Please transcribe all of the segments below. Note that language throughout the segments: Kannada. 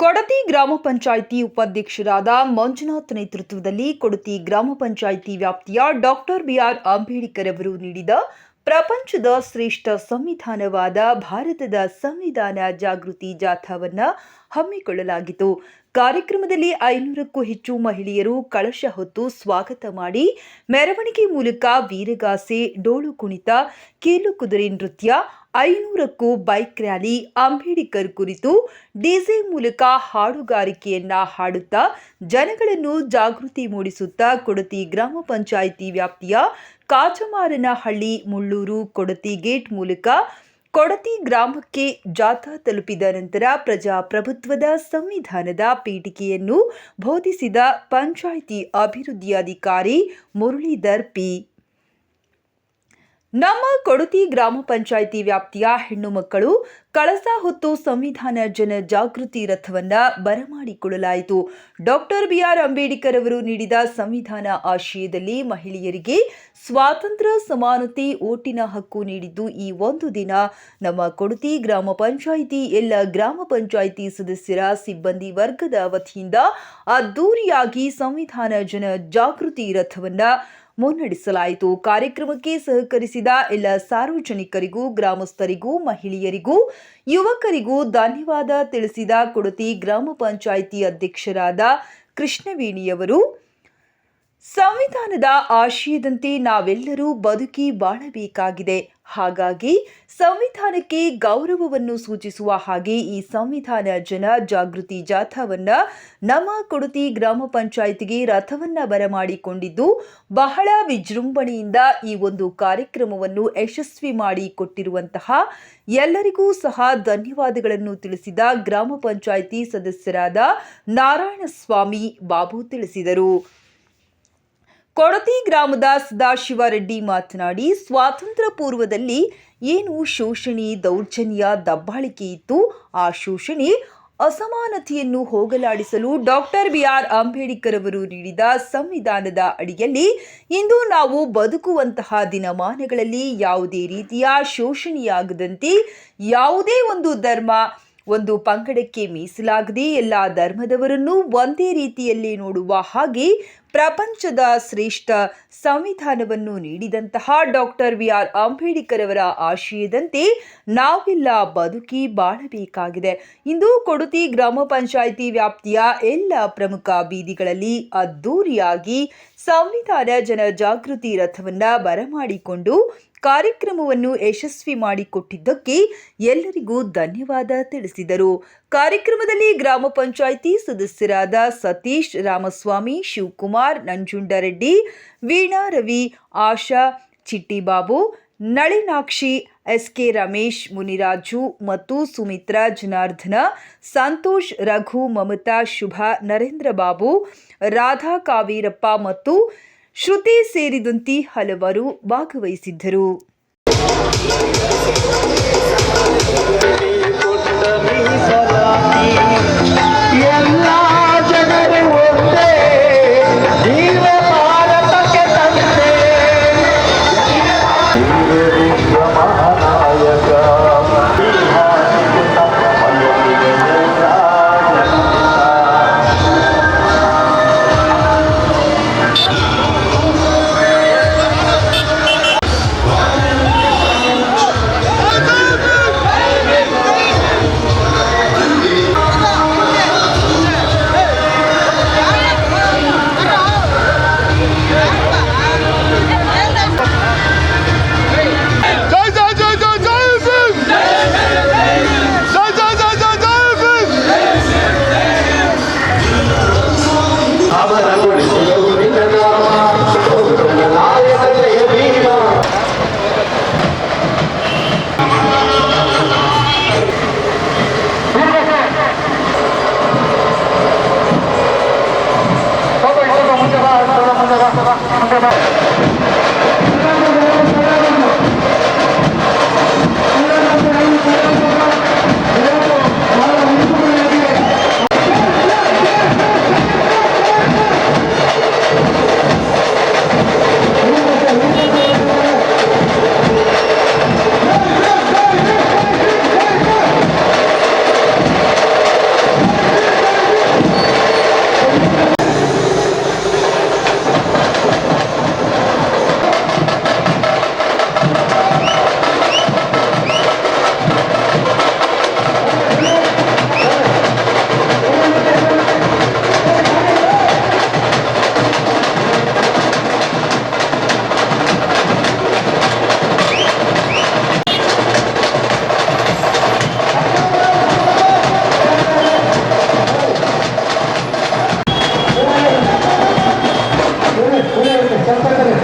ಕೊಡತಿ ಗ್ರಾಮ ಪಂಚಾಯಿತಿ ಉಪಾಧ್ಯಕ್ಷರಾದ ಮಂಜುನಾಥ್ ನೇತೃತ್ವದಲ್ಲಿ ಕೊಡತಿ ಗ್ರಾಮ ಪಂಚಾಯಿತಿ ವ್ಯಾಪ್ತಿಯ ಡಾಕ್ಟರ್ ಬಿಆರ್ ಅಂಬೇಡ್ಕರ್ ಅವರು ನೀಡಿದ ಪ್ರಪಂಚದ ಶ್ರೇಷ್ಠ ಸಂವಿಧಾನವಾದ ಭಾರತದ ಸಂವಿಧಾನ ಜಾಗೃತಿ ಜಾಥಾವನ್ನು ಹಮ್ಮಿಕೊಳ್ಳಲಾಗಿತ್ತು. ಕಾರ್ಯಕ್ರಮದಲ್ಲಿ ಐನೂರಕ್ಕೂ ಹೆಚ್ಚು ಮಹಿಳೆಯರು ಕಳಶ ಹೊತ್ತು ಸ್ವಾಗತ ಮಾಡಿ ಮೆರವಣಿಗೆ ಮೂಲಕ ವೀರಗಾಸೆ ಡೋಳು ಕುಣಿತ, ಕೀಲು ಕುದುರೆ ನೃತ್ಯ ಐನೂರಕ್ಕೂ ಬೈಕ್ ರ್ಯಾಲಿ ಅಂಬೇಡ್ಕರ್ ಕುರಿತು ಡಿಜೆ ಮೂಲಕ ಹಾಡುಗಾರಿಕೆಯನ್ನ ಹಾಡುತ್ತಾ ಜನಗಳನ್ನು ಜಾಗೃತಿ ಮೂಡಿಸುತ್ತಾ ಕೊಡತಿ ಗ್ರಾಮ ಪಂಚಾಯಿತಿ ವ್ಯಾಪ್ತಿಯ ಕಾಚಮಾರನಹಳ್ಳಿ ಮುಳ್ಳೂರು ಕೊಡತಿ ಗೇಟ್ ಮೂಲಕ ಕೊಡತಿ ಗ್ರಾಮಕ್ಕೆ ಜಾಥಾ ತಲುಪಿದ ನಂತರ ಪ್ರಜಾಪ್ರಭುತ್ವದ ಸಂವಿಧಾನದ ಪೀಠಿಕೆಯನ್ನು ಬೋಧಿಸಿದ ಪಂಚಾಯಿತಿ ಅಭಿವೃದ್ಧಿಯಾಧಿಕಾರಿ ಮುರಳೀಧರ್ ಪಿ. ನಮ್ಮ ಕೊಡತಿ ಗ್ರಾಮ ಪಂಚಾಯಿತಿ ವ್ಯಾಪ್ತಿಯ ಹೆಣ್ಣು ಮಕ್ಕಳು ಕಳಸ ಹೊತ್ತು ಸಂವಿಧಾನ ಜನ ಜಾಗೃತಿ ರಥವನ್ನ ಬರಮಾಡಿಕೊಳ್ಳಲಾಯಿತು ಡಾಕ್ಟರ್ ಬಿಆರ್ ಅಂಬೇಡ್ಕರ್ ಅವರು ನೀಡಿದ ಸಂವಿಧಾನ ಆಶಯದಲ್ಲಿ ಮಹಿಳೆಯರಿಗೆ ಸ್ವಾತಂತ್ರ್ಯ ಸಮಾನತೆ ಓಟಿನ ಹಕ್ಕು ನೀಡಿದ್ದು ಈ ಒಂದು ದಿನ. ನಮ್ಮ ಕೊಡತಿ ಗ್ರಾಮ ಪಂಚಾಯಿತಿ, ಎಲ್ಲ ಗ್ರಾಮ ಪಂಚಾಯಿತಿ ಸದಸ್ಯರ ಸಿಬ್ಬಂದಿ ವರ್ಗದ ವತಿಯಿಂದ ಅದ್ದೂರಿಯಾಗಿ ಸಂವಿಧಾನ ಜನ ಜಾಗೃತಿ ರಥವನ್ನ ಮುನ್ನಡೆಸಲಾಯಿತು. ಕಾರ್ಯಕ್ರಮಕ್ಕೆ ಸಹಕರಿಸಿದ ಎಲ್ಲ ಸಾರ್ವಜನಿಕರಿಗೂ, ಗ್ರಾಮಸ್ಥರಿಗೂ, ಮಹಿಳೆಯರಿಗೂ, ಯುವಕರಿಗೂ ಧನ್ಯವಾದ ತಿಳಿಸಿದ ಕೊಡತಿ ಗ್ರಾಮ ಪಂಚಾಯಿತಿ ಅಧ್ಯಕ್ಷರಾದ ಕೃಷ್ಣವೇಣಿಯವರು ಸಂವಿಧಾನದ ಆಶಯದಂತೆ ನಾವೆಲ್ಲರೂ ಬದುಕಿ ಬಾಳಬೇಕಾಗಿದೆ. ಹಾಗಾಗಿ ಸಂವಿಧಾನಕ್ಕೆ ಗೌರವವನ್ನು ಸೂಚಿಸುವ ಹಾಗೆ ಈ ಸಂವಿಧಾನ ಜನ ಜಾಗೃತಿ ಜಾಥಾವನ್ನ ನಮ್ಮ ಕೊಡತಿ ಗ್ರಾಮ ಪಂಚಾಯಿತಿಗೆ ರಥವನ್ನ ಬರಮಾಡಿಕೊಂಡಿದ್ದು ಬಹಳ ವಿಜೃಂಭಣೆಯಿಂದ ಈ ಒಂದು ಕಾರ್ಯಕ್ರಮವನ್ನು ಯಶಸ್ವಿ ಮಾಡಿ ಕೊಟ್ಟಿರುವಂತಹ ಎಲ್ಲರಿಗೂ ಸಹ ಧನ್ಯವಾದಗಳನ್ನು ತಿಳಿಸಿದ ಗ್ರಾಮ ಪಂಚಾಯಿತಿ ಸದಸ್ಯರಾದ ನಾರಾಯಣಸ್ವಾಮಿ ಬಾಬು ತಿಳಿಸಿದರು. ಕೊಡತಿ ಗ್ರಾಮದ ಸದಾಶಿವ ರೆಡ್ಡಿ ಮಾತನಾಡಿ, ಸ್ವಾತಂತ್ರ್ಯ ಪೂರ್ವದಲ್ಲಿ ಏನು ಶೋಷಣೆ, ದೌರ್ಜನ್ಯ, ದಬ್ಬಾಳಿಕೆ ಇತ್ತು, ಆ ಶೋಷಣೆ ಅಸಮಾನತೆಯನ್ನು ಹೋಗಲಾಡಿಸಲು ಡಾಕ್ಟರ್ ಬಿ ಆರ್ ಅಂಬೇಡ್ಕರ್ ಅವರು ನೀಡಿದ ಸಂವಿಧಾನದ ಅಡಿಯಲ್ಲಿ ಇಂದು ನಾವು ಬದುಕುವಂತಹ ದಿನಮಾನಗಳಲ್ಲಿ ಯಾವುದೇ ರೀತಿಯ ಶೋಷಣೆಯಾಗದಂತೆ ಯಾವುದೇ ಒಂದು ಧರ್ಮ, ಒಂದು ಪಂಗಡಕ್ಕೆ ಮೀಸಲಾಗದೆ ಎಲ್ಲ ಧರ್ಮದವರನ್ನು ಒಂದೇ ರೀತಿಯಲ್ಲಿ ನೋಡುವ ಹಾಗೆ ಪ್ರಪಂಚದ ಶ್ರೇಷ್ಠ ಸಂವಿಧಾನವನ್ನು ನೀಡಿದಂತಹ ಡಾಕ್ಟರ್ ವಿ ಆರ್ ಅಂಬೇಡ್ಕರ್ ಅವರ ಆಶಯದಂತೆ ನಾವೆಲ್ಲ ಬದುಕಿ ಬಾಳಬೇಕಾಗಿದೆ. ಇಂದು ಕೊಡುತಿ ಗ್ರಾಮ ಪಂಚಾಯಿತಿ ವ್ಯಾಪ್ತಿಯ ಎಲ್ಲ ಪ್ರಮುಖ ಬೀದಿಗಳಲ್ಲಿ ಅದ್ದೂರಿಯಾಗಿ ಸಂವಿಧಾನ ಜನ ಜಾಗೃತಿ ರಥವನ್ನ ಬರಮಾಡಿಕೊಂಡು ಕಾರ್ಯಕ್ರಮವನ್ನು ಯಶಸ್ವಿ ಮಾಡಿಕೊಟ್ಟಿದ್ದಕ್ಕೆ ಎಲ್ಲರಿಗೂ ಧನ್ಯವಾದ ತಿಳಿಸಿದರು. ಕಾರ್ಯಕ್ರಮದಲ್ಲಿ ಗ್ರಾಮ ಪಂಚಾಯಿತಿ ಸದಸ್ಯರಾದ ಸತೀಶ್ ರಾಮಸ್ವಾಮಿ, ಶಿವಕುಮಾರ್ ನಂಜುಂಡರೆಡ್ಡಿ, ವೀಣಾ ರವಿ, ಆಶಾ ಚಿಟ್ಟಿಬಾಬು, ನಳಿನಾಕ್ಷಿ ಎಸ್ ಕೆ ರಮೇಶ್ ಮುನಿರಾಜು ಮತ್ತು ಸುಮಿತ್ರಾ ಜನಾರ್ಧನ ಸಂತೋಷ್ ರಘು, ಮಮತಾ ಶುಭ, ನರೇಂದ್ರ ಬಾಬು, ರಾಧಾ ಕಾವೀರಪ್ಪ ಮತ್ತು ಶ್ರುತಿ ಸೇರಿದಂತೆ ಹಲವರು ಭಾಗವಹಿಸಿದ್ದರು. Ya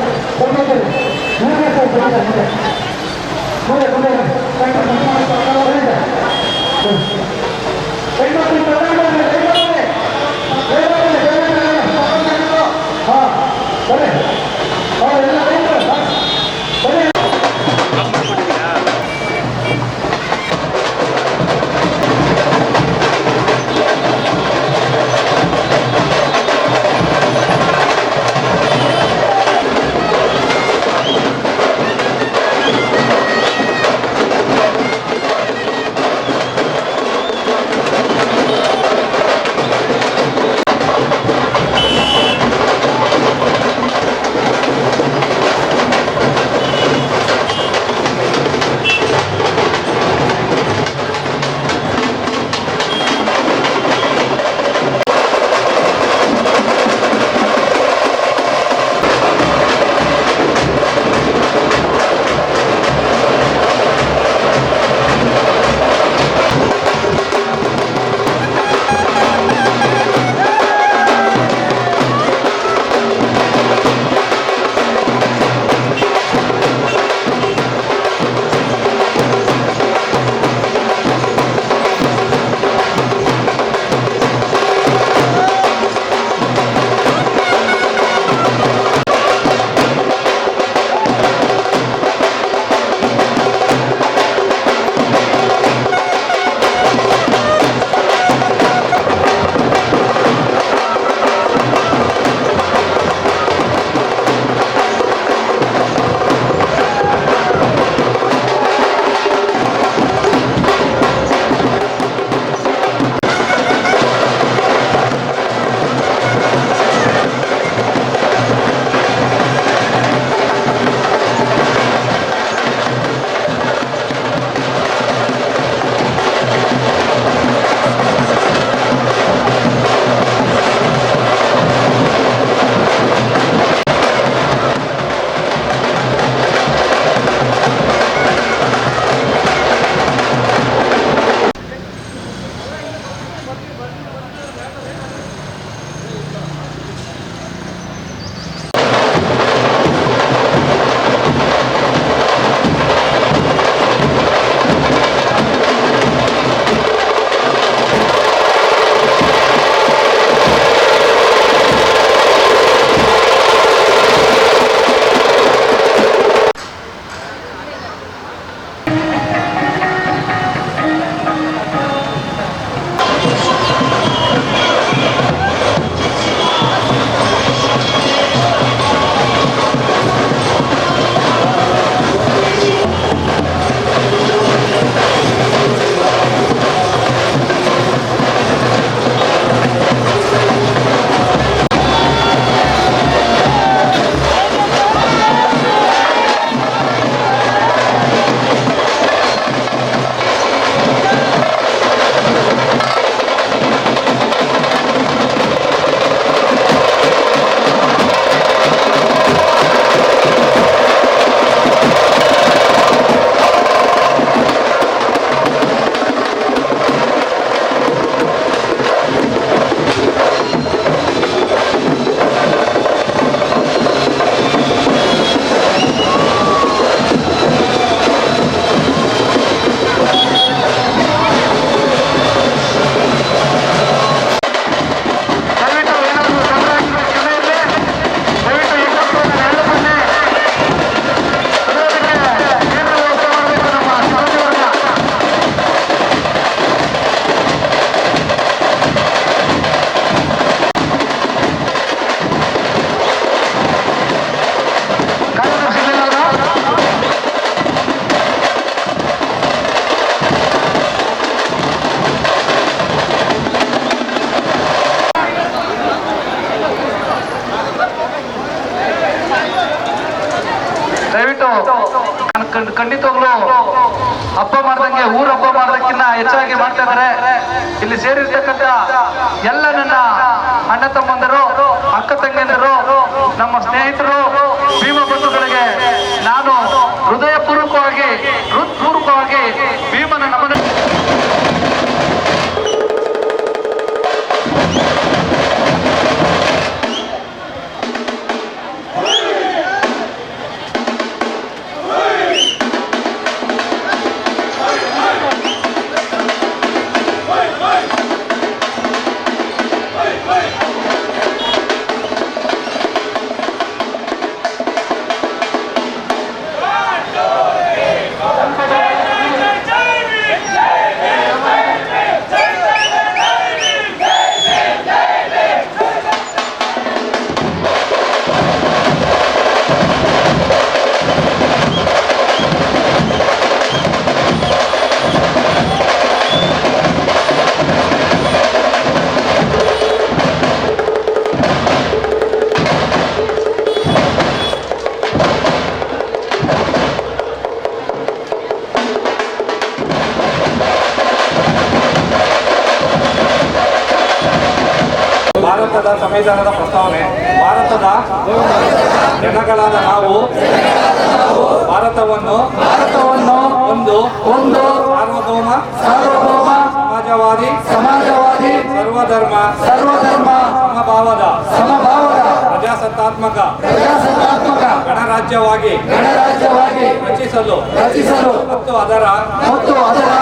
ಸೇರಿರ್ತಕ್ಕಂಥ ಎಲ್ಲ ನನ್ನ ಅಣ್ಣ ತಮ್ಮಂದರು, ಅಕ್ಕ ತಂಗಿಯಂದರು, ನಮ್ಮ ಸ್ನೇಹಿತರು, ಭೀಮ ಬಂಧುಗಳಿಗೆ ನಾನು ಹೃದಯಪೂರ್ವಕವಾಗಿ, ಹೃತ್ಪೂರ್ವಕವಾಗಿ ಭೀಮನ ನಮನ ಸಂವಿಧಾನದ ಪ್ರಸ್ತಾವನೆ ಭಾರತದ ಜನಗಳಾದ ನಾವು ಭಾರತವನ್ನು ಭಾರತವನ್ನು ಒಂದು ಒಂದು ಸಾರ್ವಭೌಮ ಸಾರ್ವಭೌಮ ಸಮಾಜವಾದಿ ಸಮಾಜವಾದಿ ಸರ್ವಧರ್ಮ ಸರ್ವಧರ್ಮ ಸಮಭಾವದ ಸಮಭಾವದ ಪ್ರಜಾಸತ್ತಾತ್ಮಕ ಪ್ರಜಾಸತ್ತಾತ್ಮಕ ಗಣರಾಜ್ಯವಾಗಿ ಗಣರಾಜ್ಯವಾಗಿ ರಚಿಸಲು ರಚಿಸಲು ಮತ್ತು ಅದರ ಮತ್ತು ಅದರ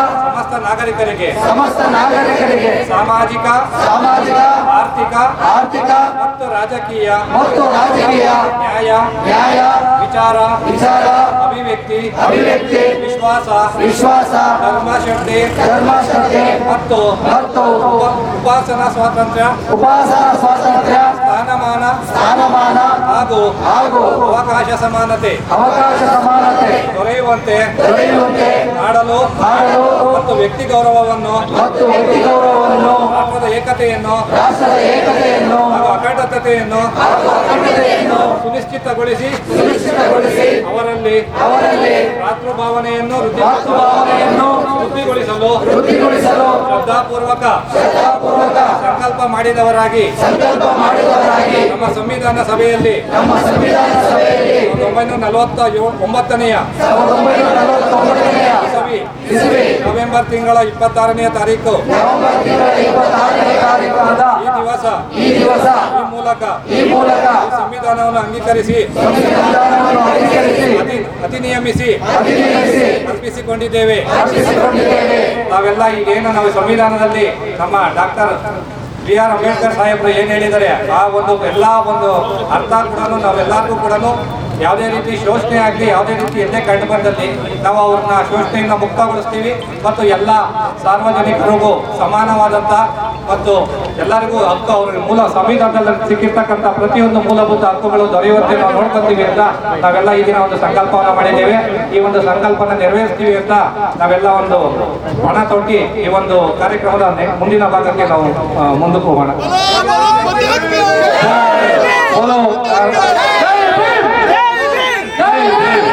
ಸಮಸ್ತ ನಾಗರಿಕರಿಗೆ ಸಮಸ್ತ ನಾಗರಿಕರಿಗೆ ಸಾಮಾಜಿಕ ಸಾಮಾಜಿಕ ಆರ್ಥಿಕ ಆರ್ಥಿಕ ಮತ್ತು ರಾಜಕೀಯ ಮತ್ತು ರಾಜಕೀಯ ನ್ಯಾಯ ನ್ಯಾಯ ವಿಚಾರ ವಿಚಾರ ಅಭಿವ್ಯಕ್ತಿ ಅಭಿವ್ಯಕ್ತಿ ವಿಶ್ವಾಸ ವಿಶ್ವಾಸ ಧರ್ಮ ಶ್ರದ್ಧೆ ಧರ್ಮ ಶ್ರದ್ಧೆ ಮತ್ತು ಮತ್ತು ಉಪಾಸನಾ ಸ್ವಾತಂತ್ರ್ಯ ಉಪಾಸನಾ ಸ್ವಾತಂತ್ರ್ಯ ಸ್ಥಾನಮಾನ ಸ್ಥಾನಮಾನ ಹಾಗೂ ಹಾಗೂ ಅವಕಾಶ ಸಮಾನತೆ ಅವಕಾಶ ಸಮಾನತೆ ದೊರೆಯುವಂತೆ ದೊರೆಯುವಂತೆ ಮಾಡಲು ಮಾಡಲು ಮತ್ತು ವ್ಯಕ್ತಿ ಗೌರವವನ್ನು ಮತ್ತು ವ್ಯಕ್ತಿ ಗೌರವವನ್ನು ರಾಷ್ಟ್ರದ ಏಕತೆಯನ್ನು ರಾಷ್ಟ್ರದ ಏಕತೆಯನ್ನು ಹಾಗೂ ಅಖಂಡತೆಯನ್ನು ಸುನಿಶ್ಚಿತಗೊಳಿಸಿ ಸುನಿಶ್ಚಿತಗೊಳಿಸಿ ಅವರಲ್ಲಿ ಅವರಲ್ಲಿ ಮಾತೃಭಾವನೆಯನ್ನು ಮಾತೃಭಾವನೆಯನ್ನು ವೃದ್ಧಿಗೊಳಿಸಲು ವೃದ್ಧಿಗೊಳಿಸಲು ಶ್ರದ್ಧಾಪೂರ್ವಕ ಶ್ರದ್ಧಾಪೂರ್ವಕ ಸಂಕಲ್ಪ ಮಾಡಿದವರಾಗಿ ಸಂಕಲ್ಪ ಮಾಡಿದವರಾಗಿ ನಮ್ಮ ಸಂವಿಧಾನ ಸಭೆಯಲ್ಲಿ ನಮ್ಮ ಸಂವಿಧಾನ ಸಭೆಯಲ್ಲಿ ಒಂಬೈನೂರ ನಲವತ್ತ ಒಂಬತ್ತನೆಯ ನವೆಂಬರ್ ತಿಂಗಳ ಇಪ್ಪತ್ತಾರನೆಯ ತಾರೀಕು. ಈ ದಿವಸ. ಈ ದಿವಸ. ಈ ಮೂಲಕ. ಈ ಮೂಲಕ. ಸಂವಿಧಾನವನ್ನು ಅಂಗೀಕರಿಸಿ. ಅತಿ ಅಧಿನಿಯಮಿಸಿ ಅರ್ಪಿಸಿಕೊಂಡಿದ್ದೇವೆ. ನಾವೆಲ್ಲ ಈಗೇನು ನಾವು ಸಂವಿಧಾನದಲ್ಲಿ ನಮ್ಮ ಡಾಕ್ಟರ್ ಬಿ ಆರ್ ಅಂಬೇಡ್ಕರ್ ಸಾಹೇಬರು ಏನು ಹೇಳಿದ್ದಾರೆ? ಆ ಒಂದು ಎಲ್ಲ ಒಂದು ಅರ್ಥ ಕೂಡ ನಾವೆಲ್ಲರಿಗೂ ಕೂಡ ಯಾವುದೇ ರೀತಿ ಶೋಷಣೆ ಆಗಲಿ ಯಾವುದೇ ರೀತಿ ಎಲ್ಲೇ ಕಂಡು ಬಂದಲ್ಲಿ ನಾವು ಅವ್ರನ್ನ ಶೋಷಣೆಯಿಂದ ಮುಕ್ತಗೊಳಿಸ್ತೀವಿ ಮತ್ತು ಎಲ್ಲ ಸಾರ್ವಜನಿಕರಿಗೂ ಸಮಾನವಾದಂಥ ಮತ್ತು ಎಲ್ಲರಿಗೂ ಹಕ್ಕು ಅವ್ರ ಮೂಲ ಸಂವಿಧಾನದಲ್ಲಿ ಸಿಕ್ಕಿರ್ತಕ್ಕಂಥ ಪ್ರತಿಯೊಂದು ಮೂಲಭೂತ ಹಕ್ಕುಗಳು ದೊರೆಯುವಂತೆ ನಾವು ನೋಡ್ಕೊತೀವಿ ಅಂತ ನಾವೆಲ್ಲ ಈ ದಿನ ಒಂದು ಸಂಕಲ್ಪವನ್ನು ಮಾಡಿದ್ದೇವೆ. ಈ ಒಂದು ಸಂಕಲ್ಪನ ನೆರವೇರಿಸ್ತೀವಿ ಅಂತ ನಾವೆಲ್ಲ ಒಂದು ಹಣ ತೊಟ್ಟಿ ಈ ಒಂದು ಕಾರ್ಯಕ್ರಮದ ಮುಂದಿನ ಭಾಗಕ್ಕೆ ನಾವು ಮುಂದಕ್ಕೆ ಹೋಗೋಣ. Amém.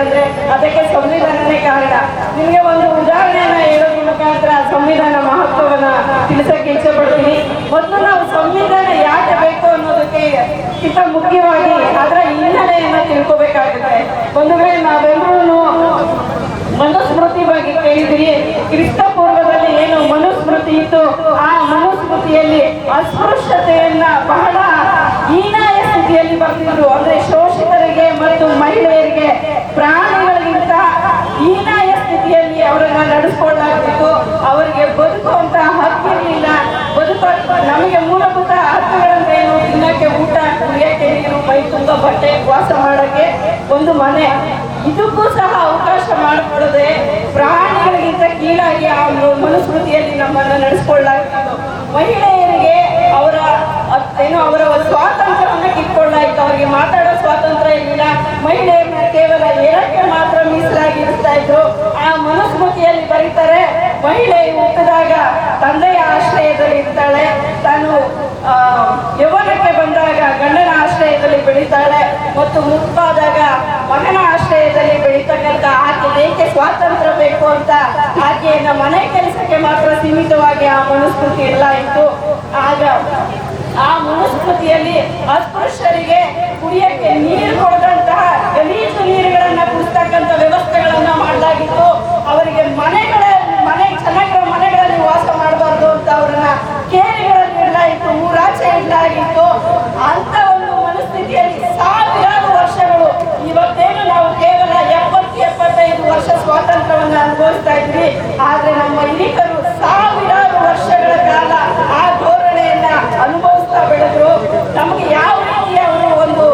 ಇದ್ದೀನಂದ್ರೆ ಅದಕ್ಕೆ ಸಂವಿಧಾನನೇ ಕಾರಣ. ನಿಮಗೆ ಒಂದು ಉದಾಹರಣೆಯನ್ನ ಹೇಳೋದ್ರ ಮುಖಾಂತರ ಸಂವಿಧಾನ ಮಹತ್ವವನ್ನ ತಿಳಿಸಕ್ಕೆ ಇಚ್ಛೆ ಪಡ್ತೀನಿ. ಮೊದಲು ನಾವು ಸಂವಿಧಾನ ಯಾಕೆ ಬೇಕು ಅನ್ನೋದಕ್ಕೆ ಇಂತ ಮುಖ್ಯವಾಗಿ ಅದರ ಹಿನ್ನೆಲೆಯನ್ನ ತಿಳ್ಕೋಬೇಕಾಗುತ್ತೆ. ಒಂದು ವೇಳೆ ನಾವೆಲ್ಲರೂ ಮನುಸ್ಮೃತಿ ಬಗ್ಗೆ ಕೇಳಿದಿರಿ ಕ್ರಿಸ್ತ ಪೂರ್ವದಲ್ಲಿ ಏನು ಮನುಸ್ಮೃತಿ ಇತ್ತು, ಆ ಮನುಸ್ಮೃತಿಯಲ್ಲಿ ಅಸ್ಪೃಶ್ಯತೆಯನ್ನ ಬಹಳ ಹೀನಾಯ ಸ್ಥಿತಿಯಲ್ಲಿ ಬರ್ತಿದ್ರು ಅಂದ್ರೆ ಶೋಷಿತರಿಗೆ ಮತ್ತು ಮಹಿಳೆಯರಿಗೆ ಪ್ರಾಣಿಗಳಿಗಿಂತ ಹೀನಾಯ ಸ್ಥಿತಿಯಲ್ಲಿ ಅವರನ್ನ ನಡೆಸ್ಕೊಳ್ಳಾಗ್ತಿತ್ತು ಅವರಿಗೆ ಬದುಕುವಂತ ಇಲ್ಲ ಬದುಕ, ನಮಗೆ ಮೂಲಭೂತ ಹಕ್ಕುಗಳಂದ್ರೆ ಏನು ತಿನ್ನಕ್ಕೆ ಊಟ, ಕುಡಿಯಕ್ಕೆ ನೀರು ಮೈ ತುಂಬ ಬಟ್ಟೆ ವಾಸ ಮಾಡಕ್ಕೆ ಒಂದು ಮನೆ. ಇದಕ್ಕೂ ಸಹ ಅವಕಾಶ ಮಾಡಿಕೊಡದೆ ಪ್ರಾಣಿಗಳಿಗಿಂತ ಕೀಳಾಗಿ ಆ ಮನುಸ್ಮೃತಿಯಲ್ಲಿ ನಮ್ಮನ್ನ ನಡೆಸ್ಕೊಳ್ಳಾಗ್ತಿತ್ತು ಮಹಿಳೆಯರಿಗೆ ಅವರ ಏನು, ಅವರ ಸ್ವಾತಂತ್ರ್ಯವನ್ನು ಕಿತ್ಕೊಳ್ಳಾಯ್ತು ಅವರಿಗೆ ಮಾತಾಡೋ ಇರಲಿಲ್ಲ ಮಹಿಳೆಯನ್ನ ಕೇವಲ ಏಳಕ್ಕೆ ಮಾತ್ರ ಮೀಸಲಾಗಿ ಇರ್ತಾ ಇದ್ರು. ಆ ಮನುಸ್ಮೃತಿಯಲ್ಲಿ ಬರೀತಾರೆ ಮಹಿಳೆ ಹುಟ್ಟಿದಾಗ ತಂದೆಯ ಆಶ್ರಯದಲ್ಲಿ ಇರ್ತಾಳೆ. ತಾನು ಯವನಕ್ಕೆ ಬಂದಾಗ ಗಂಡನ ಆಶ್ರಯದಲ್ಲಿ ಬೆಳೀತಾಳೆ ಮತ್ತು ಮುಪ್ಪಾದಾಗ ಮಗನ ಆಶ್ರಯದಲ್ಲಿ ಬೆಳೀತಕ್ಕಂಥ ಆಕೆ ಏಕೆ ಸ್ವಾತಂತ್ರ್ಯ ಬೇಕು ಅಂತ ಆಕೆಯನ್ನ ಮನೆ ಕೆಲಸಕ್ಕೆ ಮಾತ್ರ ಸೀಮಿತವಾಗಿ ಆ ಮನುಸ್ಮೃತಿ ಎಲ್ಲ ಇತ್ತು ಆಗ ಆ ಮನುಸ್ಮೃತಿಯಲ್ಲಿ ಅಸ್ಪೃಶ್ಯರಿಗೆ ಕುಡಿಯಕ್ಕೆ ನೀರು ಕೊಡದಂತಹ ಗಲೀಜು ನೀರುಗಳನ್ನ ಕುಡಿಸ್ತಕ್ಕಂಥ ವ್ಯವಸ್ಥೆಗಳನ್ನ ಮಾಡಲಾಗಿತ್ತು ಅವರಿಗೆ ಮನೆಗಳ, ಮನೆ ಚೆನ್ನಾಗಿರೋ ಮನೆಗಳಲ್ಲಿ ವಾಸ ಮಾಡಬಾರ್ದು ಅಂತ ಅವರನ್ನ ಕೇರಿಗಳಲ್ಲಿ ಇಡಲಾಗಿತ್ತು ಊರಾಚೆ ಇಡಲಾಗಿತ್ತು. ಅಂತ ಒಂದು ಮನಸ್ಥಿತಿಯಲ್ಲಿ ಸಾವಿರಾರು ವರ್ಷಗಳು ಇವತ್ತೇನು ನಾವು ಕೇವಲ ಎಪ್ಪತ್ತು, ಎಪ್ಪತ್ತೈದು ವರ್ಷ ಸ್ವಾತಂತ್ರ್ಯವನ್ನ ಅನುಭವಿಸ್ತಾ ಇದ್ವಿ. ಆದ್ರೆ ನಮ್ಮ ಹಿರಿಕರು ಸಾವಿರಾರು ವರ್ಷಗಳ ಕಾಲ ಆ ಧೋರಣೆಯನ್ನ ಅನುಭವಿಸ್ತಾ ಬೆಳೆದ್ರು. ನಮಗೆ ಯಾವ ರೀತಿಯ ಅವರು ಒಂದು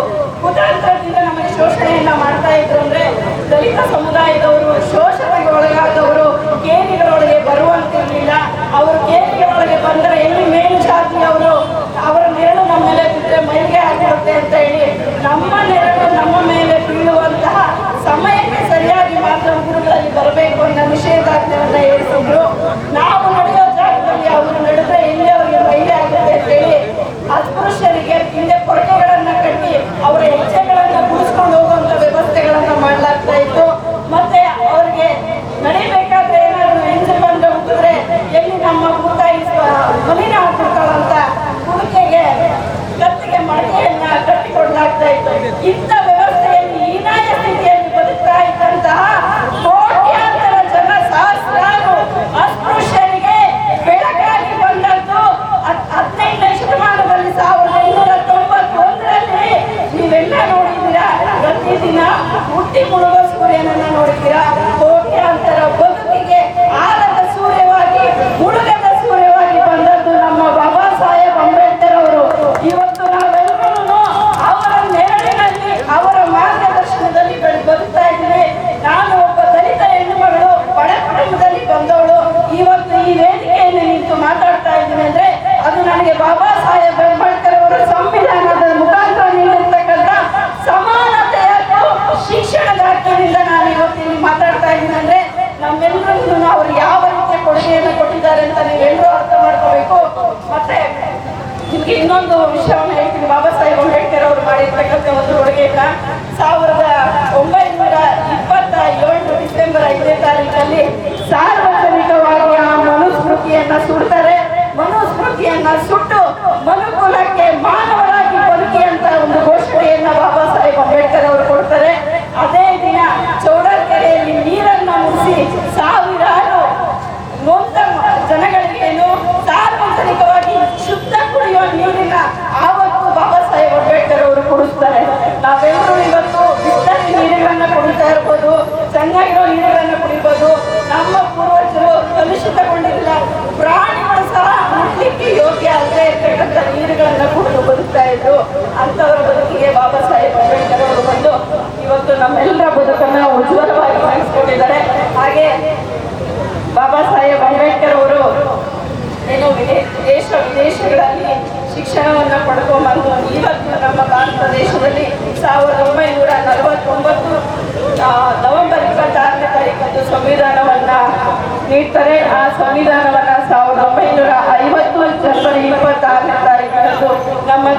ಕುತಂತ್ರದಿಂದ ನಮಗೆ ಶೋಷಣೆಯನ್ನ ಮಾಡ್ತಾ ಇದ್ರು ಅಂದ್ರೆ ದಲಿತ ಸಮುದಾಯದವರು ಶೋಷಣೆಗೆ ಒಳಗಾದವರು ಕೇರಿಗಳೊಳಗೆ ಬರುವಂತಿರಲಿಲ್ಲ. ಅವರು ಕೇರಿಗಳೊಳಗೆ ಬಂದರೆ ಎಲ್ಲಿ ಮೇಲು ಜಾತಿಯವರು ಅವರ ನೆರಳು ನಮ್ಮ ಮೇಲೆ ಬಿದ್ದರೆ ಮೈಗೆ ಆಗಿರುತ್ತೆ ಅಂತ ಹೇಳಿ ನಮ್ಮ ನೆರಳು ನಮ್ಮ ಮೇಲೆ ಬೀಳುವಂತಹ ಸಮಯಕ್ಕೆ ಸರಿಯಾಗಿ ಮಾತ್ರ ಗುರುಗಳಲ್ಲಿ ಬರಬೇಕು ಅನ್ನೋ ನಿಷೇಧಾಜ್ಞೆಯನ್ನ ಹೇಳ್ತಿದ್ರು ನಾವು ನಡೆಯೋ ಜಾಗದಲ್ಲಿ ಅವರು ನಡೆದ್ರೆ ಎಲ್ಲಿ ಅವರಿಗೆ ಮಹಿಳೆ ಆಗುತ್ತೆ ಅಂತ ಹೇಳಿ ಅಸ್ಪೃಶ್ಯರಿಗೆ ಹಿಂದೆ ಕೊರತೆಗಳನ್ನ ಕಟ್ಟಿ ಅವರ ಹೆಜ್ಜೆಗಳನ್ನ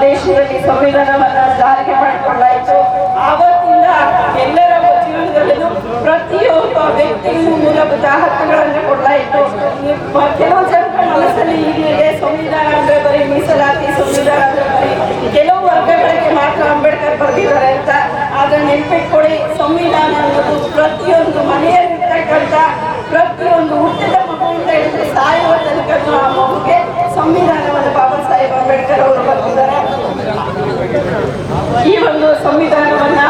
ದೇಶದಲ್ಲಿ ಸಂವಿಧಾನವನ್ನ ಜಾರಿಗೆ ಮಾಡಿಕೊಳ್ಳಾಯಿತು ಆವತ್ತಿಂದ ಎಲ್ಲರ ಜೀವನದಲ್ಲೂ ಪ್ರತಿಯೊಬ್ಬ ವ್ಯಕ್ತಿಗೂ ಮೂಲಭೂತ ಹಕ್ಕುಗಳನ್ನು ಕೊಡಲಾಯಿತು. ಕೆಲವು ಜನರ ಮನಸ್ಸಲ್ಲಿ ಈಗಲೇ ಸಂವಿಧಾನ ಅಂದ್ರೆ ಬರೀ ಮೀಸಲಾತಿ ಸಂವಿಧಾನ ಅಂದ್ರೆ ಬರೀ ಕೆಲವು ವರ್ಗಗಳಿಗೆ ಮಾತ್ರ ಅಂಬೇಡ್ಕರ್ ಬರೆದಿದ್ದಾರೆ ಅಂತ. ಆದ್ರೆ ನೆನ್ಪಿಟ್ಕೊಳ್ಳಿ, ಸಂವಿಧಾನ ಅನ್ನೋದು ಪ್ರತಿಯೊಂದು ಮನೆಯಲ್ಲಿರ್ತಕ್ಕಂಥ, ಪ್ರತಿಯೊಂದು ಹುಟ್ಟಿದ ಮಗುವಿಂದ ಹಿಡಿದು ಸಾಯುವ ತನಕ ಆ ಮಗುಗೆ ಸಂವಿಧಾನವನ್ನು ಈ ಒಂದು ಸಂವಿಧಾನವನ್ನ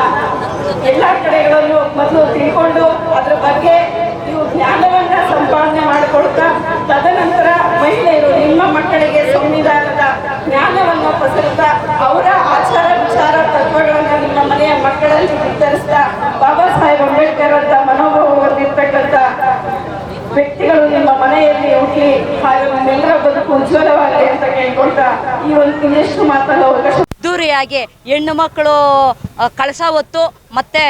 ಎಲ್ಲಾ ಕಡೆಗಳಲ್ಲೂ ಮೊದಲು ತಿಳ್ಕೊಂಡು ಅದ್ರ ಬಗ್ಗೆ ನೀವು ಜ್ಞಾನವನ್ನ ಸಂಪಾದನೆ ಮಾಡಿಕೊಳ್ತಾ ತದನಂತರ ಮಹಿಳೆಯರು ನಿಮ್ಮ ಮಕ್ಕಳಿಗೆ ಸಂವಿಧಾನದ ಜ್ಞಾನವನ್ನು ಪಸರುತ್ತಾ ಅವರ ಆಚಾರ ವಿಚಾರ ತತ್ವಗಳನ್ನ ನಿಮ್ಮ ಮನೆಯ ಮಕ್ಕಳಲ್ಲಿ ವಿತರಿಸ್ತಾ ಬಾಬಾ ಸಾಹೇಬ್ ಅಂಬೇಡ್ಕರ್ ಅಂತ ಮನೋಭಾವ ಹೊಂದಿರ್ತಕ್ಕಂಥ ವ್ಯಕ್ತಿಗಳು ನಿಮ್ಮ ಮನೆಯಲ್ಲಿ ಬದುಕು ಅದ್ದೂರಿಯಾಗಿ ಹೆಣ್ಣು ಮಕ್ಕಳು ಕಳಸ ಹೊತ್ತು ಮತ್ತು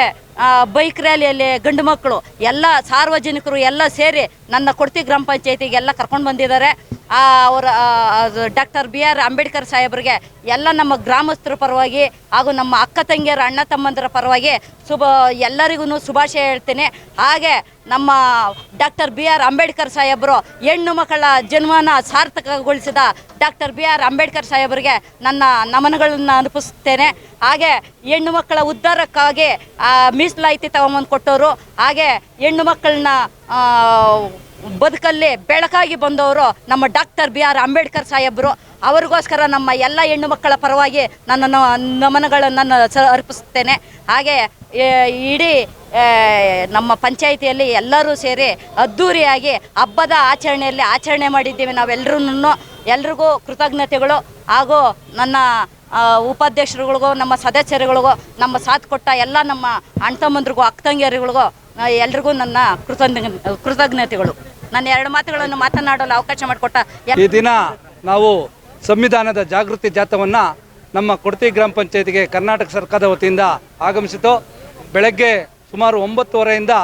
ಬೈಕ್ ರ್ಯಾಲಿಯಲ್ಲಿ ಗಂಡು ಮಕ್ಕಳು, ಎಲ್ಲ ಸಾರ್ವಜನಿಕರು ಎಲ್ಲ ಸೇರಿ ನನ್ನ ಕೊಡ್ತಿ ಗ್ರಾಮ ಪಂಚಾಯತಿಗೆ ಎಲ್ಲ ಕರ್ಕೊಂಡು ಬಂದಿದ್ದಾರೆ. ಅವರ ಡಾಕ್ಟರ್ ಬಿ ಆರ್ ಅಂಬೇಡ್ಕರ್ ಸಾಹೇಬ್ರಿಗೆ ಎಲ್ಲ ನಮ್ಮ ಗ್ರಾಮಸ್ಥರ ಪರವಾಗಿ ಹಾಗೂ ನಮ್ಮ ಅಕ್ಕ ತಂಗಿಯರ, ಅಣ್ಣ ತಮ್ಮಂದರ ಪರವಾಗಿ ಶುಭ ಎಲ್ಲರಿಗೂ ಶುಭಾಶಯ ಹೇಳ್ತೇನೆ. ಹಾಗೆ ನಮ್ಮ ಡಾಕ್ಟರ್ ಬಿ ಆರ್ ಅಂಬೇಡ್ಕರ್ ಸಾಹೇಬರು ಹೆಣ್ಣು ಮಕ್ಕಳ ಜನ್ಮನ ಸಾರ್ಥಕಗೊಳಿಸಿದ ಡಾಕ್ಟರ್ ಬಿ ಆರ್ ಅಂಬೇಡ್ಕರ್ ಸಾಹೇಬರಿಗೆ ನನ್ನ ನಮನಗಳನ್ನು ಅನುಪಿಸ್ತೇನೆ ಹಾಗೆ ಹೆಣ್ಣು ಮಕ್ಕಳ ಉದ್ಧಾರಕ್ಕಾಗಿ ಆ, ಮೀಸಲಾತಿ ತಗೊಂಬಂದು ಕೊಟ್ಟವರು. ಹಾಗೆ ಹೆಣ್ಣು ಮಕ್ಕಳನ್ನ ಬದುಕಲ್ಲಿ ಬೆಳಕಾಗಿ ಬಂದವರು ನಮ್ಮ ಡಾಕ್ಟರ್ ಬಿ ಆರ್ ಅಂಬೇಡ್ಕರ್ ಸಾಹೇಬರು. ಅವರಿಗೋಸ್ಕರ ನಮ್ಮ ಎಲ್ಲ ಹೆಣ್ಣು ಮಕ್ಕಳ ಪರವಾಗಿ ನನ್ನ ನಮನಗಳನ್ನು ನಾನು ಸ ಅರ್ಪಿಸುತ್ತೇನೆ. ಹಾಗೆ ಇಡೀ ನಮ್ಮ ಪಂಚಾಯಿತಿಯಲ್ಲಿ ಎಲ್ಲರೂ ಸೇರಿ ಅದ್ಧೂರಿಯಾಗಿ ಹಬ್ಬದ ಆಚರಣೆಯಲ್ಲಿ ಆಚರಣೆ ಮಾಡಿದ್ದೀವಿ ನಾವೆಲ್ಲರೂ ಎಲ್ರಿಗೂ ಕೃತಜ್ಞತೆಗಳು. ಹಾಗೂ ನನ್ನ ಉಪಾಧ್ಯಕ್ಷರುಗಳಿಗೂ, ನಮ್ಮ ಸದಸ್ಯರುಗಳಿಗೂ, ನಮ್ಮ ಸಾಥ್ ಕೊಟ್ಟ ಎಲ್ಲ ನಮ್ಮ ಅಣ್ಣ ತಮ್ಮಂದ್ರಿಗೂ ಎಲ್ರಿಗೂ ನನ್ನ ಕೃತಜ್ಞ, ಕೃತಜ್ಞತೆಗಳು. ನನ್ನ ಎರಡು ಮಾತುಗಳನ್ನು ಮಾತನಾಡಲು ಅವಕಾಶ ಮಾಡಿಕೊಟ್ಟ ಈ ದಿನ ನಾವು ಸಂವಿಧಾನದ ಜಾಗೃತಿ ಜಾಥವನ್ನು ನಮ್ಮ ಕೊಡತಿ ಗ್ರಾಮ ಪಂಚಾಯತಿಗೆ ಕರ್ನಾಟಕ ಸರ್ಕಾರದ ವತಿಯಿಂದ ಆಗಮಿಸಿತು. ಬೆಳಗ್ಗೆ ಸುಮಾರು ಒಂಬತ್ತುವರೆಯಿಂದ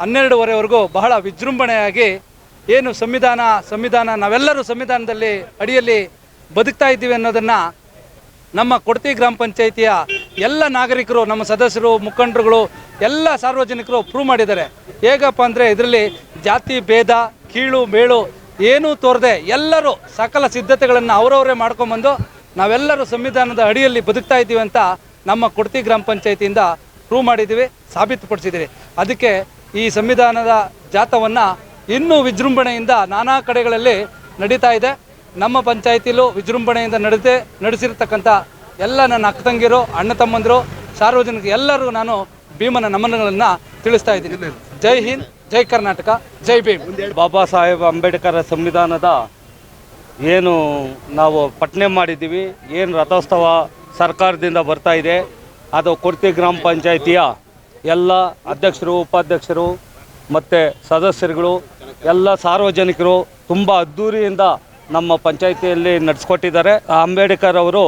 ಹನ್ನೆರಡುವರೆವರೆಗೂ ಬಹಳ ವಿಜೃಂಭಣೆಯಾಗಿ ಏನು ಸಂವಿಧಾನ ಸಂವಿಧಾನ, ನಾವೆಲ್ಲರೂ ಸಂವಿಧಾನದಲ್ಲಿ ಅಡಿಯಲ್ಲಿ ಬದುಕ್ತಾ ಇದ್ದೀವಿ ಅನ್ನೋದನ್ನು ನಮ್ಮ ಕೊಡ್ತಿ ಗ್ರಾಮ ಪಂಚಾಯಿತಿಯ ಎಲ್ಲ ನಾಗರಿಕರು, ನಮ್ಮ ಸದಸ್ಯರು, ಮುಖಂಡರುಗಳು, ಎಲ್ಲ ಸಾರ್ವಜನಿಕರು ಪ್ರೂವ್ ಮಾಡಿದ್ದಾರೆ. ಹೇಗಪ್ಪ ಅಂದರೆ ಇದರಲ್ಲಿ ಜಾತಿ ಭೇದ, ಕೀಳು, ಮೇಳು ಏನೂ ತೋರದೆ ಎಲ್ಲರೂ ಸಕಲ ಸಿದ್ಧತೆಗಳನ್ನು ಅವರವರೇ ಮಾಡ್ಕೊಂಬಂದು ನಾವೆಲ್ಲರೂ ಸಂವಿಧಾನದ ಅಡಿಯಲ್ಲಿ ಬದುಕ್ತಾ ಇದ್ದೀವಿ ಅಂತ ನಮ್ಮ ಕೊಡ್ತಿ ಗ್ರಾಮ ಪಂಚಾಯಿತಿಯಿಂದ ಪ್ರೂವ್ ಮಾಡಿದ್ದೀವಿ, ಸಾಬೀತುಪಡಿಸಿದ್ದೀವಿ. ಅದಕ್ಕೆ ಈ ಸಂವಿಧಾನದ ಜಾತವನ್ನು ಇನ್ನೂ ವಿಜೃಂಭಣೆಯಿಂದ ನಾನಾ ಕಡೆಗಳಲ್ಲಿ ನಡೀತಾ ಇದೆ. ನಮ್ಮ ಪಂಚಾಯತಿಲೂ ವಿಜೃಂಭಣೆಯಿಂದ ನಡೆದೇ ನಡೆಸಿರ್ತಕ್ಕಂಥ ಎಲ್ಲ ನನ್ನ ಅಕ್ಕ ತಂಗಿರು ಅಣ್ಣ ತಮ್ಮಂದಿರು, ಸಾರ್ವಜನಿಕ ಎಲ್ಲರಿಗೂ ನಾನು ಭೀಮನ ನಮನಗಳನ್ನು ತಿಳಿಸ್ತಾ ಇದ್ದೀನಿ. ಜೈ ಹಿಂದ್, ಜೈ ಕರ್ನಾಟಕ, ಜೈ ಭೀಮ್. ಬಾಬಾ ಸಾಹೇಬ್ ಅಂಬೇಡ್ಕರ್ ಸಂವಿಧಾನದ ಏನು ನಾವು ಪಠನೆ ಮಾಡಿದ್ದೀವಿ, ಏನು ರಥೋತ್ಸವ ಸರ್ಕಾರದಿಂದ ಬರ್ತಾ ಇದೆ, ಅದು ಕೊರ್ತಿ ಗ್ರಾಮ ಪಂಚಾಯಿತಿಯ ಎಲ್ಲ ಅಧ್ಯಕ್ಷರು, ಉಪಾಧ್ಯಕ್ಷರು, ಮತ್ತು ಸದಸ್ಯರುಗಳು, ಎಲ್ಲ ಸಾರ್ವಜನಿಕರು ತುಂಬ ಅದ್ಧೂರಿಯಿಂದ ನಮ್ಮ ಪಂಚಾಯಿತಿಯಲ್ಲಿ ನಡೆಸ್ಕೊಟ್ಟಿದ್ದಾರೆ. ಅಂಬೇಡ್ಕರ್ ಅವರು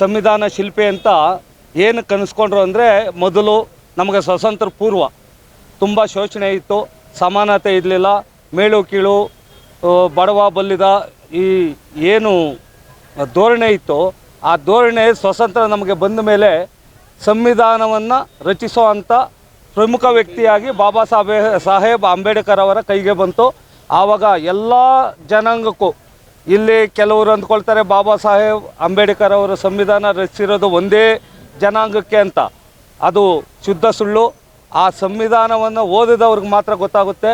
ಸಂವಿಧಾನ ಶಿಲ್ಪಿ ಅಂತ ಏನು ಕನಸ್ಕೊಂಡ್ರು ಅಂದರೆ ಮೊದಲು ನಮಗೆ ಸ್ವತಂತ್ರ ಪೂರ್ವ ತುಂಬ ಶೋಷಣೆ ಇತ್ತು. ಸಮಾನತೆ ಇರಲಿಲ್ಲ. ಮೇಳು ಕೀಳು ಬಡವ ಬಲ್ಲಿದ ಈ ಏನು ಧೋರಣೆ ಇತ್ತು, ಆ ಧೋರಣೆ ಸ್ವತಂತ್ರ ನಮಗೆ ಬಂದ ಮೇಲೆ ಸಂವಿಧಾನವನ್ನು ರಚಿಸೋ ಅಂಥ ಪ್ರಮುಖ ವ್ಯಕ್ತಿಯಾಗಿ ಬಾಬಾ ಸಾಹೇಬ್ ಸಾಹೇಬ್ ಅಂಬೇಡ್ಕರ್ ಅವರ ಕೈಗೆ ಬಂತು. ಆವಾಗ ಎಲ್ಲ ಜನಾಂಗಕ್ಕೂ ಇಲ್ಲಿ ಕೆಲವರು ಅಂದ್ಕೊಳ್ತಾರೆ ಬಾಬಾ ಸಾಹೇಬ್ ಅಂಬೇಡ್ಕರ್ ಅವರು ಸಂವಿಧಾನ ರಚಿಸಿರೋದು ಒಂದೇ ಜನಾಂಗಕ್ಕೆ ಅಂತ. ಅದು ಶುದ್ಧ ಸುಳ್ಳು. ಆ ಸಂವಿಧಾನವನ್ನು ಓದಿದವ್ರಿಗೆ ಮಾತ್ರ ಗೊತ್ತಾಗುತ್ತೆ.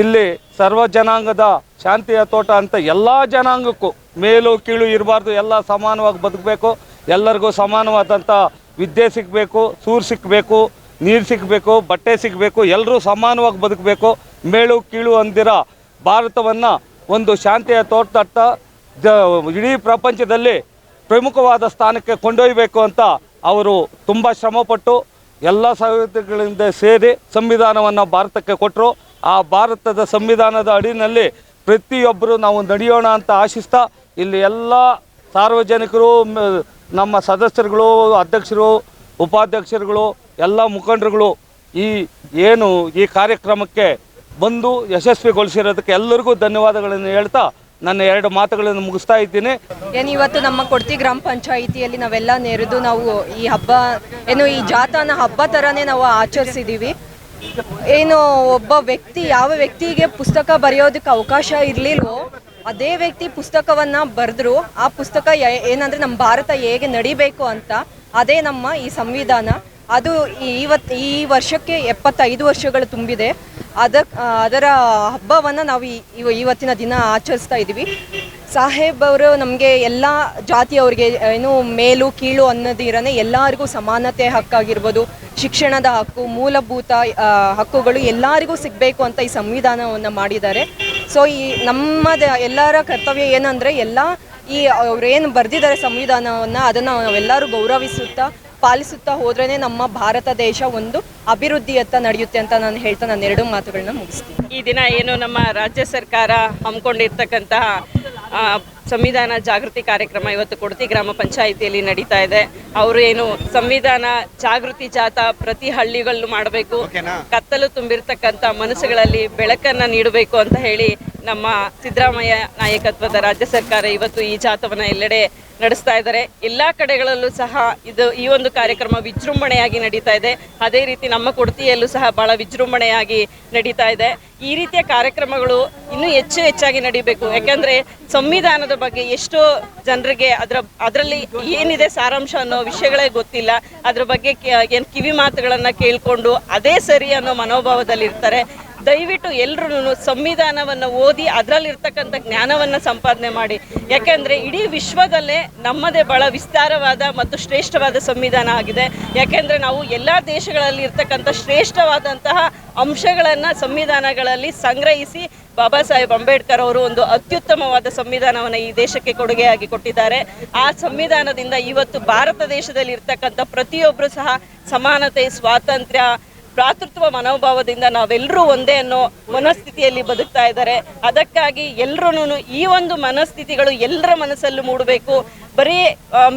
ಇಲ್ಲಿ ಸರ್ವ ಜನಾಂಗದ ಶಾಂತಿಯ ತೋಟ ಅಂತ ಎಲ್ಲ ಜನಾಂಗಕ್ಕೂ ಮೇಲು, ಕೀಳು ಇರಬಾರ್ದು, ಎಲ್ಲ ಸಮಾನವಾಗಿ ಬದುಕಬೇಕು. ಎಲ್ಲರಿಗೂ ಸಮಾನವಾದಂಥ ವಿದ್ಯೆ ಸಿಗಬೇಕು, ಸೂರು ಸಿಕ್ಕಬೇಕು ನೀರು ಸಿಕ್ಕಬೇಕು ಬಟ್ಟೆ ಸಿಗಬೇಕು, ಎಲ್ಲರೂ ಸಮಾನವಾಗಿ ಬದುಕಬೇಕು. ಮೇಲು, ಕೀಳು ಅಂದಿರ ಭಾರತವನ್ನು ಒಂದು ಶಾಂತಿಯ ತೋರ್ತಟ್ಟ ಇಡೀ ಪ್ರಪಂಚದಲ್ಲಿ ಪ್ರಮುಖವಾದ ಸ್ಥಾನಕ್ಕೆ ಕೊಂಡೊಯ್ಯಬೇಕು ಅಂತ ಅವರು ತುಂಬ ಶ್ರಮಪಟ್ಟು ಎಲ್ಲ ಸಹಿತಗಳಿಂದ ಸೇರಿ ಸಂವಿಧಾನವನ್ನು ಭಾರತಕ್ಕೆ ಕೊಟ್ಟರು ಆ ಭಾರತದ ಸಂವಿಧಾನದ ಅಡಿನಲ್ಲಿ ಪ್ರತಿಯೊಬ್ಬರು ನಾವು ನಡೆಯೋಣ ಅಂತ ಆಶಿಸ್ತಾ ಇಲ್ಲಿ ಎಲ್ಲ ಸಾರ್ವಜನಿಕರು ನಮ್ಮ ಸದಸ್ಯರುಗಳು, ಅಧ್ಯಕ್ಷರು, ಉಪಾಧ್ಯಕ್ಷರುಗಳು, ಎಲ್ಲ ಮುಖಂಡರುಗಳು ಈ ಏನು ಈ ಕಾರ್ಯಕ್ರಮಕ್ಕೆ ಬಂದು ಯಶಸ್ವಿಗೊಳಿಸಿರೋದಕ್ಕೆ ಎಲ್ಲರಿಗೂ ಧನ್ಯವಾದಗಳನ್ನು ಹೇಳ್ತಾ ನನ್ನ ಎರಡು ಮಾತುಗಳನ್ನು ಮುಗಿಸ್ತಾ ಇದ್ದೀನಿ. ಏನು ಇವತ್ತು ನಮ್ಮ ಕೊಡ್ತಿ ಗ್ರಾಮ ಪಂಚಾಯಿತಿಯಲ್ಲಿ ನಾವೆಲ್ಲ ನೆರೆದು ನಾವು ಈ ಹಬ್ಬ, ಏನು ಈ ಜಾತನ ಹಬ್ಬ ಥರನೇ ನಾವು ಆಚರಿಸಿದ್ದೀವಿ ಏನು ಒಬ್ಬ ವ್ಯಕ್ತಿ, ಯಾವ ವ್ಯಕ್ತಿಗೆ ಪುಸ್ತಕ ಬರೆಯೋದಕ್ಕೆ ಅವಕಾಶ ಇರಲಿಲ್ವೋ, ಅದೇ ವ್ಯಕ್ತಿ ಪುಸ್ತಕವನ್ನ ಬರೆದ್ರು, ಆ ಪುಸ್ತಕ ಏನಂದರೆ ಏನಂದ್ರೆ ನಮ್ಮ ಭಾರತ ಹೇಗೆ ನಡಿಬೇಕು ಅಂತ, ಅದೇ ನಮ್ಮ ಈ ಸಂವಿಧಾನ. ಅದು ಇವತ್ತು ಈ ವರ್ಷಕ್ಕೆ ಎಪ್ಪತ್ತೈದು ವರ್ಷಗಳು ತುಂಬಿದೆ. ಅದ ಅದರ ಹಬ್ಬವನ್ನು ನಾವು ಇವ- ಇವತ್ತಿನ ದಿನ ಆಚರಿಸ್ತಾ ಇದ್ದೀವಿ. ಸಾಹೇಬ್ ಅವರು ನಮಗೆ ಎಲ್ಲ ಜಾತಿಯವ್ರಿಗೆ ಏನು ಮೇಲು, ಕೀಳು ಅನ್ನೋದಿರನೆ ಎಲ್ಲರಿಗೂ ಸಮಾನತೆ ಹಕ್ಕಾಗಿರ್ಬೋದು ಶಿಕ್ಷಣದ ಹಕ್ಕು, ಮೂಲಭೂತ ಹಕ್ಕುಗಳು ಎಲ್ಲರಿಗೂ ಸಿಗಬೇಕು ಅಂತ ಈ ಸಂವಿಧಾನವನ್ನು ಮಾಡಿದ್ದಾರೆ. ಸೊ ಈ ನಮ್ಮದ ಎಲ್ಲರ ಕರ್ತವ್ಯ ಏನಂದರೆ ಎಲ್ಲ ಈ ಅವ್ರೇನು ಬರೆದಿದ್ದಾರೆ ಸಂವಿಧಾನವನ್ನು, ಅದನ್ನು ನಾವೆಲ್ಲರೂ ಗೌರವಿಸುತ್ತಾ ಪಾಲಿಸುತ್ತಾ ಹೋದ್ರೇನೆ ನಮ್ಮ ಭಾರತ ದೇಶ ಒಂದು ಅಭಿವೃದ್ಧಿಯತ್ತ ನಡೆಯುತ್ತೆ ಅಂತ ನಾನು ಹೇಳ್ತಾ ನನ್ನ ಎರಡು ಮಾತುಗಳನ್ನ ಮುಗಿಸ್ತೀನಿ. ಈ ದಿನ ಏನು ನಮ್ಮ ರಾಜ್ಯ ಸರ್ಕಾರ ಹಮ್ಮಿಕೊಂಡಿರ್ತಕ್ಕಂತಹ ಆ, ಸಂವಿಧಾನ ಜಾಗೃತಿ ಕಾರ್ಯಕ್ರಮ ಇವತ್ತು ಕೊಡತಿ ಗ್ರಾಮ ಪಂಚಾಯಿತಿಯಲ್ಲಿ ನಡೀತಾ ಇದೆ. ಅವರು ಏನು ಸಂವಿಧಾನ ಜಾಗೃತಿ ಜಾಥಾ ಪ್ರತಿ ಹಳ್ಳಿಗಳನ್ನು ಮಾಡಬೇಕು. ಕತ್ತಲು ತುಂಬಿರ್ತಕ್ಕಂಥ ಮನಸ್ಸುಗಳಲ್ಲಿ ಬೆಳಕನ್ನ ನೀಡಬೇಕು ಅಂತ ಹೇಳಿ ನಮ್ಮ ಸಿದ್ದರಾಮಯ್ಯ ನಾಯಕತ್ವದ ರಾಜ್ಯ ಸರ್ಕಾರ ಇವತ್ತು ಈ ಜಾತವನ್ನ ಎಲ್ಲೆಡೆ ನಡೆಸ್ತಾ ಇದ್ದಾರೆ. ಎಲ್ಲ ಕಡೆಗಳಲ್ಲೂ ಸಹ ಇದು ಈ ಒಂದು ಕಾರ್ಯಕ್ರಮ ವಿಜೃಂಭಣೆಯಾಗಿ ನಡೀತಾ ಇದೆ. ಅದೇ ರೀತಿ ನಮ್ಮ ಕೊಡ್ತಿಯಲ್ಲೂ ಸಹ ಬಹಳ ವಿಜೃಂಭಣೆಯಾಗಿ ನಡೀತಾ ಇದೆ. ಈ ರೀತಿಯ ಕಾರ್ಯಕ್ರಮಗಳು ಇನ್ನೂ ಹೆಚ್ಚು ಹೆಚ್ಚಾಗಿ ನಡಿಬೇಕು. ಯಾಕಂದ್ರೆ ಸಂವಿಧಾನದ ಬಗ್ಗೆ ಎಷ್ಟೋ ಜನರಿಗೆ ಅದರ, ಅದರಲ್ಲಿ ಏನಿದೆ ಸಾರಾಂಶ ಅನ್ನೋ ವಿಷಯಗಳೇ ಗೊತ್ತಿಲ್ಲ. ಅದ್ರ ಬಗ್ಗೆ ಏನು ಕಿವಿ ಮಾತುಗಳನ್ನ ಕೇಳ್ಕೊಂಡು ಅದೇ ಸರಿ ಅನ್ನೋ ಮನೋಭಾವದಲ್ಲಿ ಇರ್ತಾರೆ ದಯವಿಟ್ಟು ಎಲ್ಲರೂ ಸಂವಿಧಾನವನ್ನು ಓದಿ ಅದರಲ್ಲಿರ್ತಕ್ಕಂಥ ಜ್ಞಾನವನ್ನು ಸಂಪಾದನೆ ಮಾಡಿ. ಯಾಕೆಂದರೆ ಇಡೀ ವಿಶ್ವದಲ್ಲೇ ನಮ್ಮದೇ ಬಹಳ ವಿಸ್ತಾರವಾದ ಮತ್ತು ಶ್ರೇಷ್ಠವಾದ ಸಂವಿಧಾನ ಆಗಿದೆ. ಯಾಕೆಂದರೆ ನಾವು ಎಲ್ಲ ದೇಶಗಳಲ್ಲಿ ಇರ್ತಕ್ಕಂಥ ಶ್ರೇಷ್ಠವಾದಂತಹ ಅಂಶಗಳನ್ನು ಸಂವಿಧಾನಗಳಲ್ಲಿ ಸಂಗ್ರಹಿಸಿ ಬಾಬಾ ಸಾಹೇಬ್ ಅಂಬೇಡ್ಕರ್ ಅವರು ಒಂದು ಅತ್ಯುತ್ತಮವಾದ ಸಂವಿಧಾನವನ್ನು ಈ ದೇಶಕ್ಕೆ ಕೊಡುಗೆಯಾಗಿ ಕೊಟ್ಟಿದ್ದಾರೆ. ಆ ಸಂವಿಧಾನದಿಂದ ಇವತ್ತು ಭಾರತ ದೇಶದಲ್ಲಿ ಇರ್ತಕ್ಕಂಥ ಪ್ರತಿಯೊಬ್ಬರು ಸಹ ಸಮಾನತೆ, ಸ್ವಾತಂತ್ರ್ಯ ಭ್ರಾತೃತ್ವ ಮನೋಭಾವದಿಂದ ನಾವೆಲ್ಲರೂ ಒಂದೇ ಅನ್ನೋ ಮನಸ್ಥಿತಿಯಲ್ಲಿ ಬದುಕ್ತಾ ಇದ್ದಾರೆ. ಅದಕ್ಕಾಗಿ ಎಲ್ಲರೂ ಈ ಒಂದು ಮನಸ್ಥಿತಿಗಳು ಎಲ್ಲರ ಮನಸ್ಸಲ್ಲೂ ಮೂಡಬೇಕು. ಬರೀ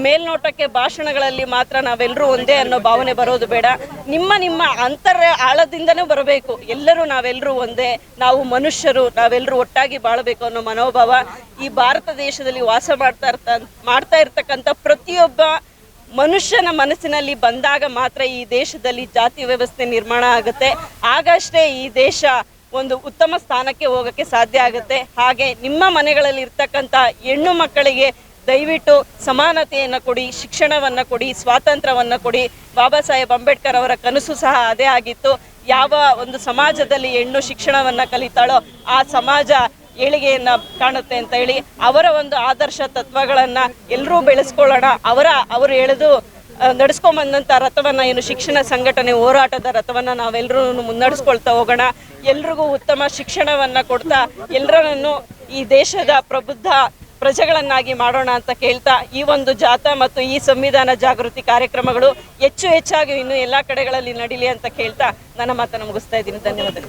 ಮೇಲ್ನೋಟಕ್ಕೆ ಭಾಷಣಗಳಲ್ಲಿ ಮಾತ್ರ ನಾವೆಲ್ಲರೂ ಒಂದೇ ಅನ್ನೋ ಭಾವನೆ ಬರೋದು ಬೇಡ. ನಿಮ್ಮ ನಿಮ್ಮ ಅಂತರ ಆಳದಿಂದನೂ ಬರಬೇಕು. ಎಲ್ಲರೂ ನಾವೆಲ್ಲರೂ ಒಂದೇ. ನಾವು ಮನುಷ್ಯರು ನಾವೆಲ್ಲರೂ ಒಟ್ಟಾಗಿ ಬಾಳಬೇಕು ಅನ್ನೋ ಮನೋಭಾವ ಈ ಭಾರತ ದೇಶದಲ್ಲಿ ವಾಸ ಮಾಡ್ತಾ ಇರ್ತ, ಮಾಡ್ತಾ ಇರ್ತಕ್ಕಂಥ ಪ್ರತಿಯೊಬ್ಬ ಮನುಷ್ಯನ ಮನಸ್ಸಿನಲ್ಲಿ ಬಂದಾಗ ಮಾತ್ರ ಈ ದೇಶದಲ್ಲಿ ಜಾತಿ ವ್ಯವಸ್ಥೆ ನಿರ್ಮಾಣ ಆಗುತ್ತೆ. ಆಗಷ್ಟೇ ಈ ದೇಶ ಒಂದು ಉತ್ತಮ ಸ್ಥಾನಕ್ಕೆ ಹೋಗಕ್ಕೆ ಸಾಧ್ಯ ಆಗುತ್ತೆ. ಹಾಗೆ ನಿಮ್ಮ ಮನೆಗಳಲ್ಲಿ ಇರ್ತಕ್ಕಂಥ ಹೆಣ್ಣು ಮಕ್ಕಳಿಗೆ ದಯವಿಟ್ಟು ಸಮಾನತೆಯನ್ನು ಕೊಡಿ, ಶಿಕ್ಷಣವನ್ನು ಕೊಡಿ, ಸ್ವಾತಂತ್ರ್ಯವನ್ನು ಕೊಡಿ. ಬಾಬಾ ಸಾಹೇಬ್ ಅಂಬೇಡ್ಕರ್ ಅವರ ಕನಸು ಸಹ ಅದೇ ಆಗಿತ್ತು. ಯಾವ ಒಂದು ಸಮಾಜದಲ್ಲಿ ಹೆಣ್ಣು ಶಿಕ್ಷಣವನ್ನು ಕಲಿತಾಳೋ ಆ ಸಮಾಜ ಏಳಿಗೆಯನ್ನ ಕಾಣುತ್ತೆ ಅಂತ ಹೇಳಿ ಅವರ ಒಂದು ಆದರ್ಶ ತತ್ವಗಳನ್ನ ಎಲ್ಲರೂ ಬೆಳೆಸ್ಕೊಳ್ಳೋಣ. ಅವರ, ಅವರು ಎಳೆದು ನಡೆಸ್ಕೊಂಬಂದಂಥ ರಥವನ್ನ ಏನು ಶಿಕ್ಷಣ ಸಂಘಟನೆ, ಹೋರಾಟದ ರಥವನ್ನ ನಾವೆಲ್ಲರೂ ಮುನ್ನಡೆಸ್ಕೊಳ್ತಾ ಹೋಗೋಣ. ಎಲ್ರಿಗೂ ಉತ್ತಮ ಶಿಕ್ಷಣವನ್ನ ಕೊಡ್ತಾ ಎಲ್ಲರನ್ನು ಈ ದೇಶದ ಪ್ರಬುದ್ಧ ಪ್ರಜೆಗಳನ್ನಾಗಿ ಮಾಡೋಣ ಅಂತ ಕೇಳ್ತಾ ಈ ಒಂದು ಜಾಥಾ ಮತ್ತು ಈ ಸಂವಿಧಾನ ಜಾಗೃತಿ ಕಾರ್ಯಕ್ರಮಗಳು ಹೆಚ್ಚು ಹೆಚ್ಚಾಗಿ ಇನ್ನು ಎಲ್ಲ ಕಡೆಗಳಲ್ಲಿ ನಡೀಲಿ ಅಂತ ಕೇಳ್ತಾ ನನ್ನ ಮಾತನ್ನು ಮುಗಿಸ್ತಾ ಇದ್ದೀನಿ. ಧನ್ಯವಾದಗಳು.